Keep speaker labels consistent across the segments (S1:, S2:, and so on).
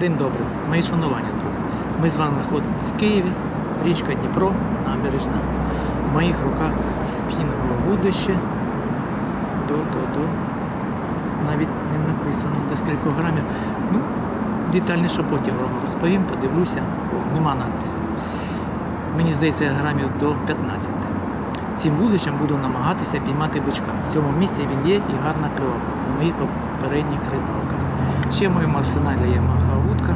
S1: День добрий, мої шанування, друзі. Ми з вами знаходимося в Києві, річка Дніпро, набережна. В моїх руках спінгове вудище. До-до-до. Навіть не написано до скількох грамів. Ну, детальніше потім вам розповім, подивлюся, нема надпису. Мені здається, грамів до 15. Цим вудичем буду намагатися піймати бичка. В цьому місці він є і гарно клював на моїх попередніх рибалках. Ще в моєму арсеналі є махова вудка.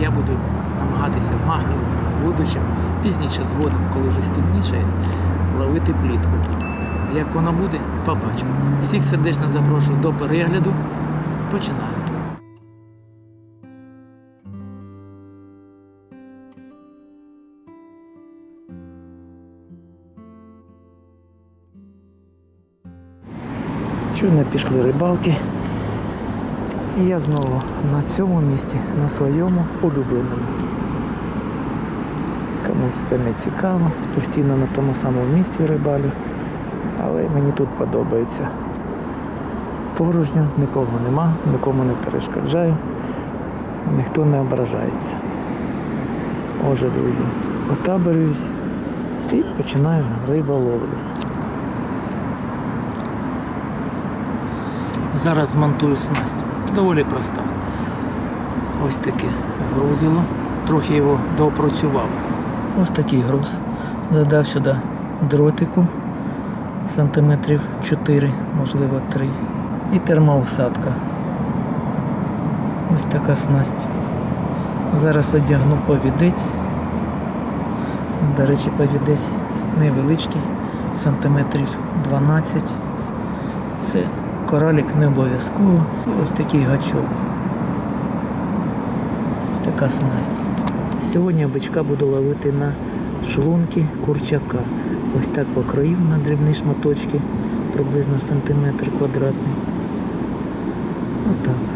S1: Я буду намагатися маховим вудичем пізніше згодом, коли вже стемніше, ловити плітку. Як воно буде, побачимо. Всіх сердечно запрошую до перегляду. Починаємо. Щойно пішли рибалки. І я знову на цьому місці, на своєму улюбленому. Комусь це не цікаво, постійно на тому самому місці рибалю, але мені тут подобається. Порожньо, нікого нема, нікому не перешкоджаю, ніхто не ображається. Отже, друзі, отаборююсь і починаю риболовлю. Зараз змонтую снасть. Доволі проста. Ось таке грузило. Трохи його доопрацював. Ось такий груз. Додав сюди дротику сантиметрів 4, можливо 3. І термоусадка. Ось така снасть. Зараз одягну повідець. До речі, повідець невеличкий, сантиметрів 12. Це коралік не обов'язково. І ось такий гачок. Ось така снасть. Сьогодні бичка буду ловити на шлунки курчака. Ось так покроїв на дрібні шматочки, приблизно сантиметр квадратний. Отак.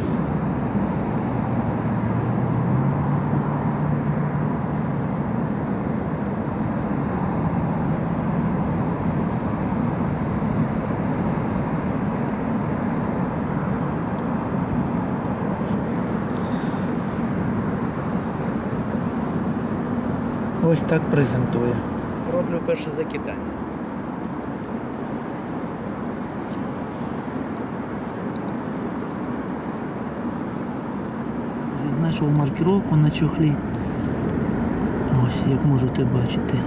S1: Ось так презентує. Роблю перше закидання. Знайшов маркировку на чохлі. Ось, як можете бачити.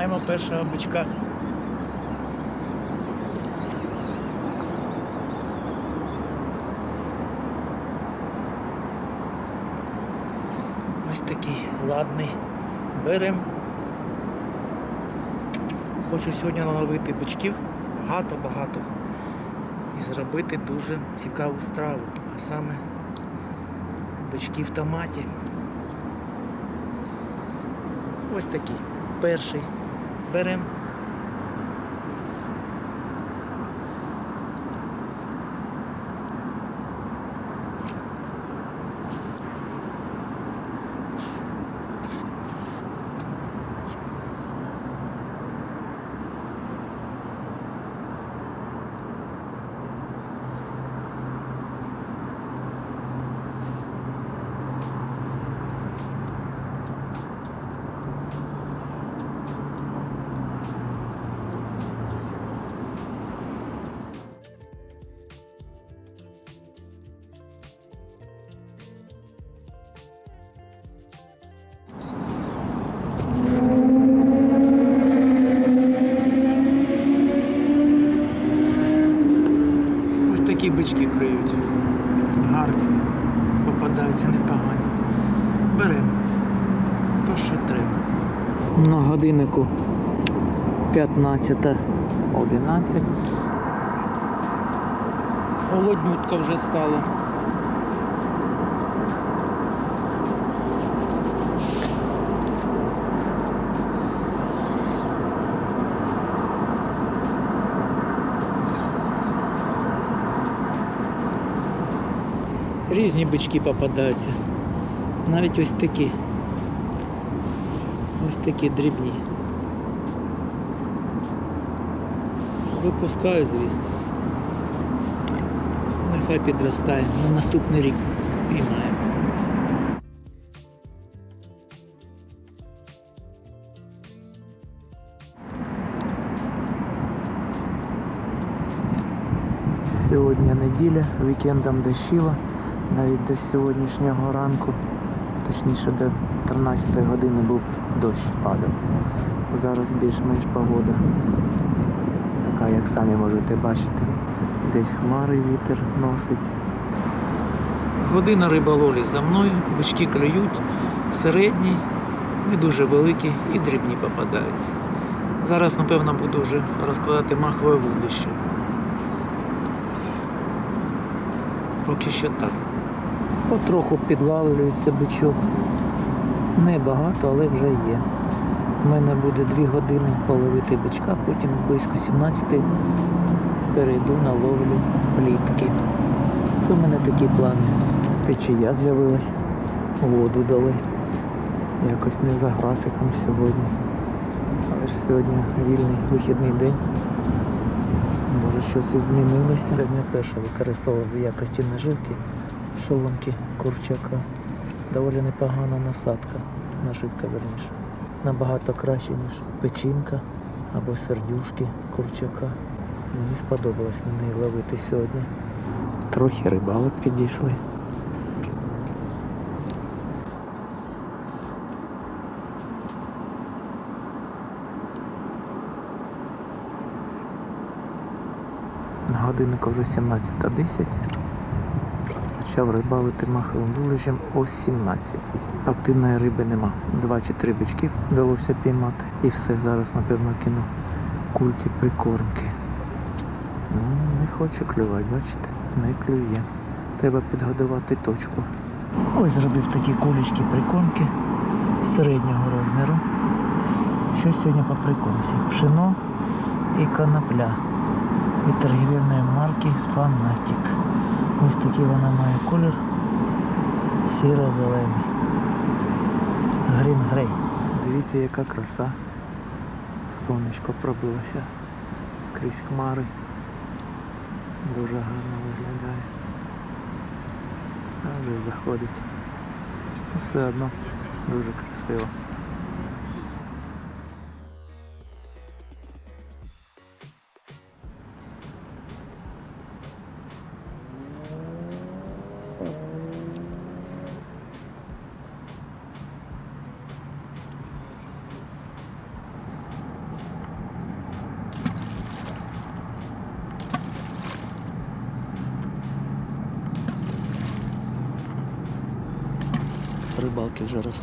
S1: Маємо першого бичка. Ось такий ладний. Берем. Хочу сьогодні наловити бичків багато-багато. І зробити дуже цікаву страву. А саме бички в томаті. Ось такий. Перший. Берем. Годиннику 15.11. Холоднютка вже стало. Різні бички попадаються. Навіть ось такі. Ось такі дрібні. Випускаю, звісно. Нехай підростає. На наступний рік піймаємо. Сьогодні неділя, вікендом дощило, навіть до сьогоднішнього ранку, точніше до 13 години був дощ падав. Зараз більш-менш погода. Така, як самі можете бачити. Десь хмари вітер носить. Година риболовлі за мною, бички клюють, середні, не дуже великі і дрібні попадаються. Зараз, напевно, буду вже розкладати махове вудлище. Поки що так. Потроху підлавлюється бичок. Небагато, але вже є. У мене буде 2 години половити бичка, потім близько 17 перейду на ловлю плітки. Це в мене такі плани. Течія з'явилась, воду дали. Якось не за графіком сьогодні. Але ж сьогодні вільний вихідний день. Може щось і змінилося. Сьогодні перше використовував в якості наживки шоломки курчака. Доволі непогана насадка, наживка верніше. Набагато краще, ніж печінка або сердюшки курчака. Мені сподобалось на неї ловити сьогодні. Трохи рибалок підійшли. На годиннику вже 17.10. Почав рибалити маховим вуличем о 17. Активної риби нема. Два чи три бичків вдалося піймати. І все, зараз, напевно, кину кульки прикормки. Ну, не хоче клювати, бачите? Не клює. Треба підгодувати точку. Ось зробив такі кулечки прикормки середнього розміру. Що сьогодні по прикормці? Пшено і конопля від торгівельної марки Фанатік. Ось такий вона має колір сіро-зелений. Грін грей. Дивіться, яка краса. Сонечко пробилося скрізь хмари. Дуже гарно виглядає. А вже заходить. Все одно дуже красиво.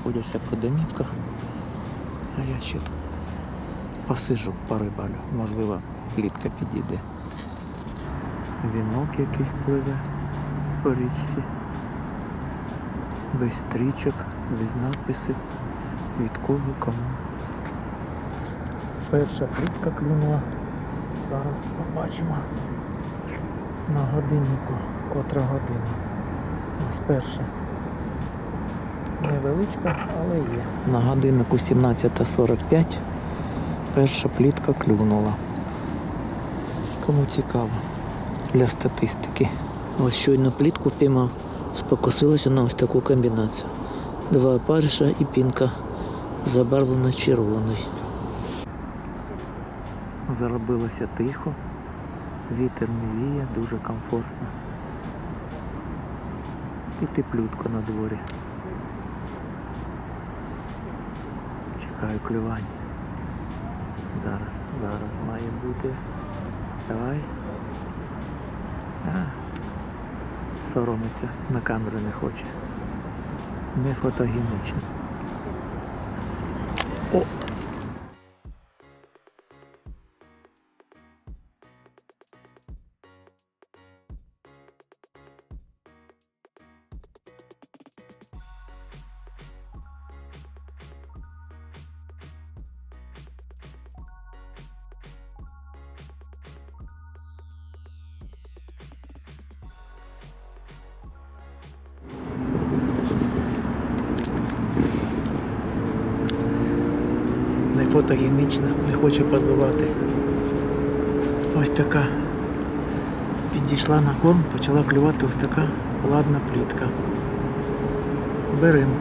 S1: Розходяться по домівках. А я ще посижу, порибалю. Можливо, плітка підійде. Вінок якийсь пливе по річці. Без стрічок, без надписів. Від кого кому. Перша плітка клюнула. Зараз побачимо на годиннику, котра година. Ось перша. Невеличка, але є. На годиннику 17.45 перша плітка клюнула. Кому цікаво для статистики. Ось щойно плітку піймав, спокусилася на ось таку комбінацію. Два опариша і пінка забарвлена червоний. Заробилося тихо, вітер не віє, дуже комфортно. І теплютко на дворі. Чекаю клювань. Зараз, зараз має бути. Давай. А, соромиться, на камеру не хоче. Не фотогенічно. О! Фотогенічна, не хоче позувати. Ось така. Підійшла на корм, почала клювати ось така ладна плітка. Беремо.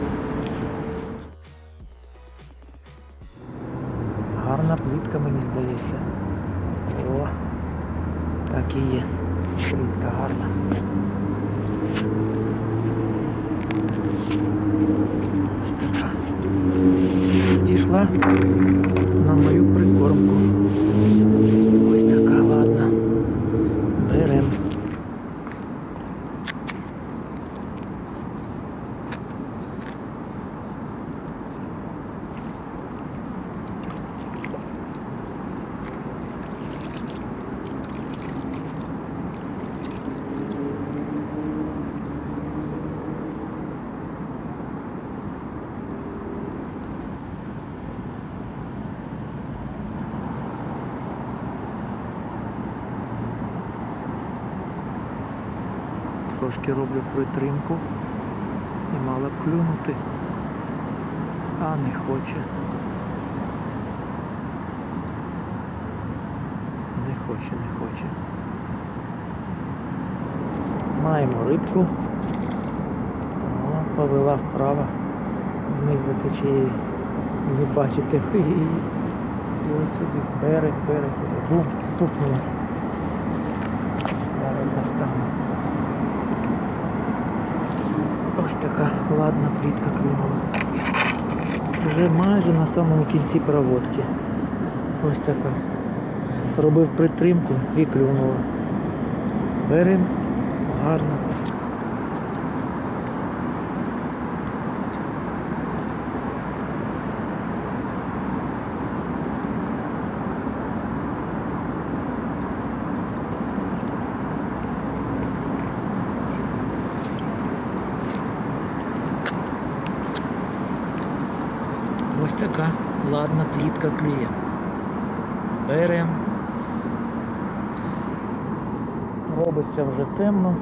S1: Гарна плітка, мені здається. О, так і є. Плітка гарна. Ось така. Дійшла на мою прикормку. Ось така, ладна. Берем. Трошки роблю притримку і мала б клюнути, а не хоче. Не хоче, не хоче. Маємо рибку. О, повела вправо. Вниз за течією. Не бачите. І ось сюди. Берег, берег. Бум, стукнулась. Зараз достану. Ось така ладна плітка клюнула. Вже майже на самому кінці проводки. Ось така. Робив притримку і клюнула. Берем. Гарно. Ось така ладна плітка клює. Берем. Робиться вже темно.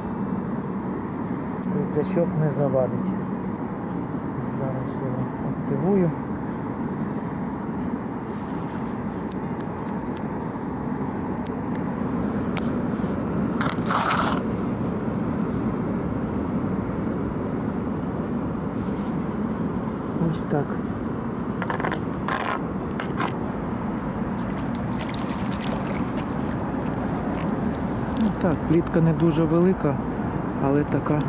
S1: Світлячок не завадить. Зараз його активую. Ось так. Так, плітка не дуже велика, але така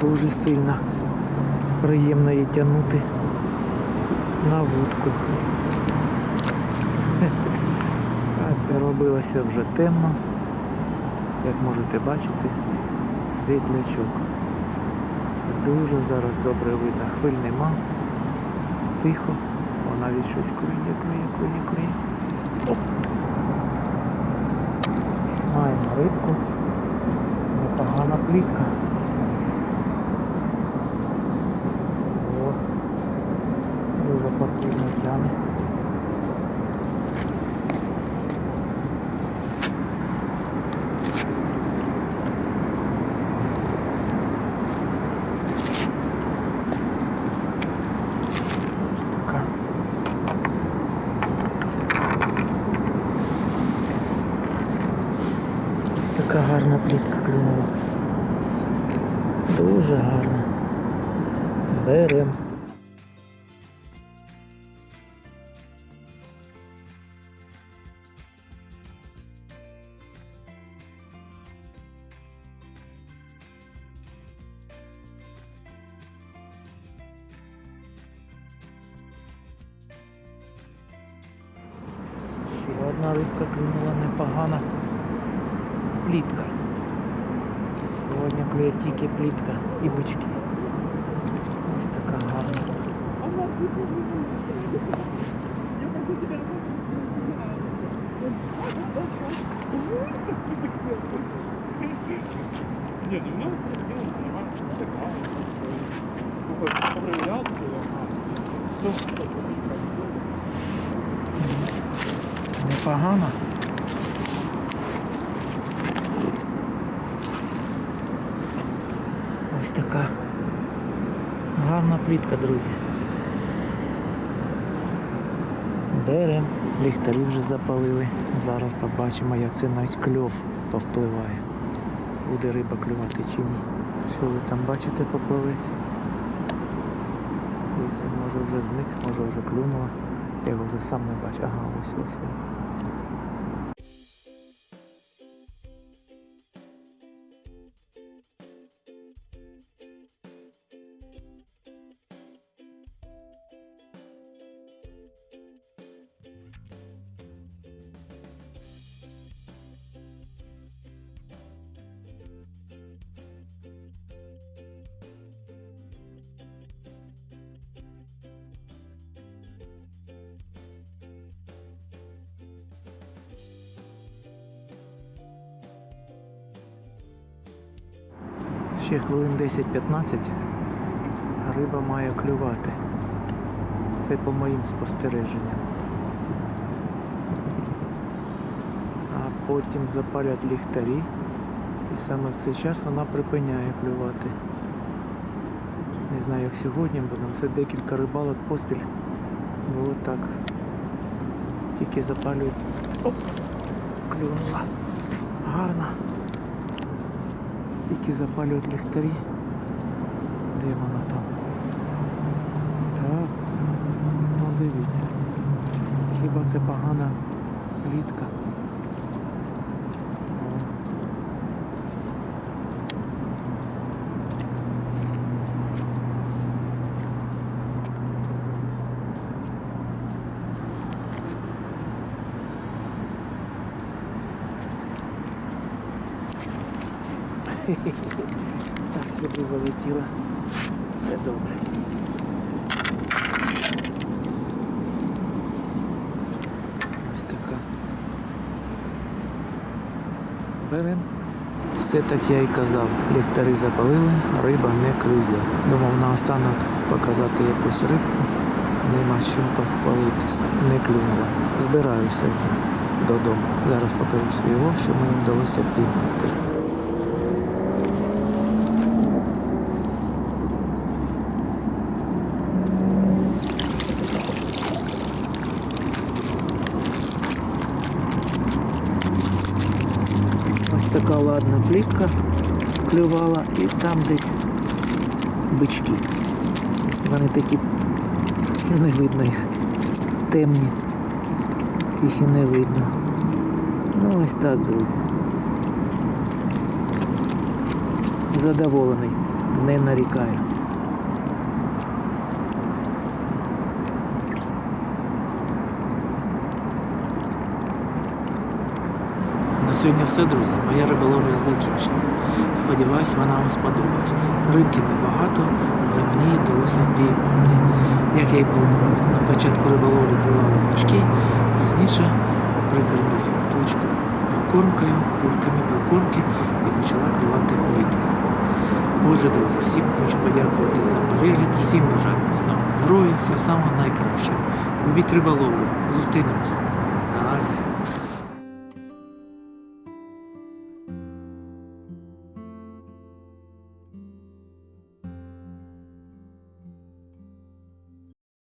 S1: дуже сильна. Приємно її тягнути на вудку. А це робилося вже темно. Як можете бачити, світлячок. Дуже зараз добре видно. Хвиль нема. Тихо. О, навіть щось клює, клює, клює, клює. Маємо рибку. Непогана плітка. О, дуже потужно тяне. Ось така. Така гарна плітка клюнула. Дуже гарна. Берем.
S2: Нет, ну меня вот здесь было, нормально, список, да. Ну, проверял, то я
S1: Непогано. Ось така гарна плітка, друзі. Берем. Ліхтарі вже запалили. Зараз побачимо, як це навіть кльов повпливає. Буде риба клювати чи ні. Що ви там бачите, поплавець? Десь він може вже зник, може вже клюнула. Я його вже сам не бачу. Ага, ось ось. він. Ще хвилин 10-15 риба має клювати. Це по моїм спостереженням. А потім запалять ліхтарі і саме в цей час вона припиняє клювати. Не знаю як сьогодні, бо там це декілька рибалок поспіль було так. Тільки запалюють. Оп! Клюнула. Гарно. Тільки запалюють ліхтарі. Де вона там? Так. Ну дивіться. Хіба це погана літка? О. Так сюди залетіла. Це добре. Ось така. Берем. Все так я і казав. Ліхтари запалили, риба не клює. Думав наостанок показати якусь рибку. Нема чим похвалитися. Не клюнула. Збираюся вже додому. Зараз покажу свій лов, що мені вдалося піймати. Ось така ладна плітка клювала і там десь бички. Вони такі не видно їх. Темні. Їх і не видно. Ну ось так, друзі. Задоволений. Не нарікаю. На сьогодні все, друзі. Моя риболовля закінчена. Сподіваюсь, вона вам сподобалась. Рибки небагато, але мені її вдалося впіймати. Як я і планував. На початку риболовлі клювали бочки, пізніше прикормив точку прикормкою, кульками прикормки і почала клювати плітка. Отже, друзі, всім хочу подякувати за перегляд, всім бажаю міцного здоров'я, всього самого найкращого. Любіть риболовлю. Зустрінемося.